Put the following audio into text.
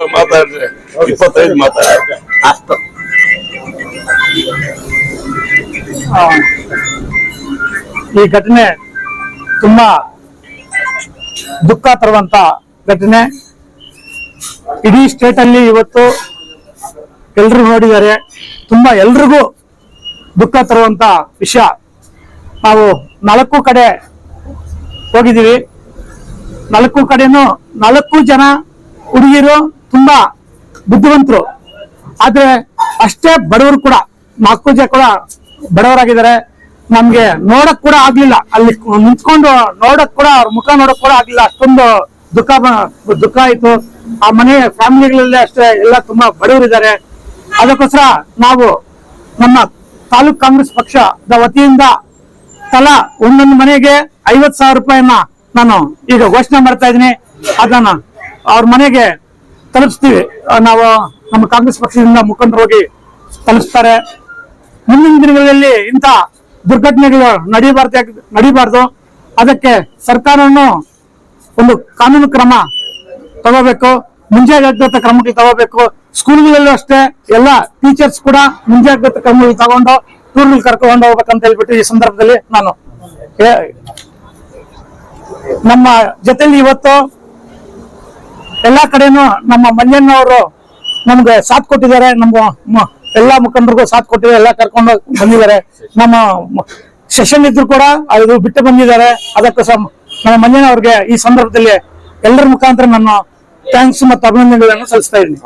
ಮಾತಾಡ್ರಿ. ಇಪ್ಪತ್ತೈದು ಮಾತಾಡ್ರಿ. ಅಷ್ಟು. ಆ, ಈ ಘಟನೆ ತುಂಬಾ ದುಃಖ ತರುವಂತ ಘಟನೆ. ಇಡೀ ಸ್ಟೇಟ್ ಅಲ್ಲಿ ಇವತ್ತು ಎಲ್ರು ನೋಡಿದ್ದಾರೆ ತುಂಬಾ ಎಲ್ರಿಗೂ ದುಃಖ ತರುವಂತ ವಿಷಯ. ನಾವು ನಾಲ್ಕು ಕಡೆ ಹೋಗಿದ್ದೀವಿ. ನಾಲ್ಕು ಕಡೆನೂ ನಾಲ್ಕು ಜನ ಹುಡುಗಿರು ತುಂಬಾ ಬುದ್ಧಿವಂತರು. ಆದ್ರೆ ಅಷ್ಟೇ ಬಡವರು ಕೂಡ, ನಾಲ್ಕು ಜನ ಕೂಡ ಬಡವರಾಗಿದ್ದಾರೆ. ನಮ್ಗೆ ನೋಡಕ್ ಕೂಡ ಆಗ್ಲಿಲ್ಲ. ಅಲ್ಲಿ ನಿಂತ್ಕೊಂಡು ನೋಡಕ್ ಕೂಡ, ಅವ್ರ ಮುಖ ನೋಡಕ್ ಕೂಡ ಆಗ್ಲಿಲ್ಲ. ಅಷ್ಟೊಂದು ದುಃಖ ದುಃಖ ಆಯ್ತು. ಆ ಮನೆ ಫ್ಯಾಮಿಲಿಗಳಲ್ಲಿ ಅಷ್ಟೇ ಎಲ್ಲ ತುಂಬಾ ಬಡವರಿದ್ದಾರೆ. ಅದಕ್ಕೋಸ್ಕರ ನಾವು ನಮ್ಮ ತಾಲೂಕ್ ಕಾಂಗ್ರೆಸ್ ಪಕ್ಷದ ವತಿಯಿಂದ ತಲಾ ಒಂದೊಂದು ಮನೆಗೆ ಐವತ್ ಸಾವಿರ ರೂಪಾಯಿಯನ್ನ ನಾನು ಈಗ ಘೋಷಣೆ ಮಾಡ್ತಾ ಇದ್ದೀನಿ. ಅದನ್ನ ಅವ್ರ ಮನೆಗೆ ತಲುಪಿಸ್ತೀವಿ. ನಾವು ನಮ್ಮ ಕಾಂಗ್ರೆಸ್ ಪಕ್ಷದಿಂದ ಮುಖಂಡರು ಹೋಗಿ ತಲುಪಿಸ್ತಾರೆ. ಮುಂದಿನ ದಿನಗಳಲ್ಲಿ ಇಂಥ ದುರ್ಘಟನೆಗಳು ನಡೀಬಾರ್ದು ನಡೀಬಾರ್ದು. ಅದಕ್ಕೆ ಸರ್ಕಾರನು ಒಂದು ಕಾನೂನು ಕ್ರಮ ತಗೋಬೇಕು. ಮುಂಜಾಗ್ರತಾ ಕ್ರಮಗಳು ತಗೋಬೇಕು. ಸ್ಕೂಲ್ಗಳಲ್ಲೂ ಅಷ್ಟೇ ಎಲ್ಲ ಟೀಚರ್ಸ್ ಕೂಡ ಮುಂಜಾಗ್ರತಾ ಕ್ರಮಗಳು ತಗೊಂಡು ಟೂರ್ಗಳು ಕರ್ಕೊಂಡು ಹೋಗ್ಬೇಕಂತ ಹೇಳ್ಬಿಟ್ಟು ಈ ಸಂದರ್ಭದಲ್ಲಿ ನಾನು ನಮ್ಮ ಜೊತೆಲಿ ಇವತ್ತು ಎಲ್ಲಾ ಕಡೆನೂ ನಮ್ಮ ಅವರು ನಮ್ಗೆ ಸಾಥ್ ಕೊಟ್ಟಿದ್ದಾರೆ. ನಮ್ಮ ಎಲ್ಲಾ ಮುಖಂಡರಿಗೂ ಸಾಥ್ ಕೊಟ್ಟಿದ್ದಾರೆ. ಎಲ್ಲ ಕರ್ಕೊಂಡು ಬಂದಿದ್ದಾರೆ. ನಮ್ಮ ಸೆಷನ್ ಇದ್ರು ಕೂಡ ಅದು ಬಿಟ್ಟು ಬಂದಿದ್ದಾರೆ. ಅದಕ್ಕೆ ನಮ್ಮ ಮಂಜಣ್ಣ ಅವ್ರಿಗೆ ಈ ಸಂದರ್ಭದಲ್ಲಿ ಎಲ್ಲರ ಮುಖಾಂತರ ನಾನು ಥ್ಯಾಂಕ್ಸ್ ಮತ್ತು ಅಭಿನಂದನೆಗಳನ್ನು ಸಲ್ಲಿಸ್ತಾ ಇದ್ದೀನಿ.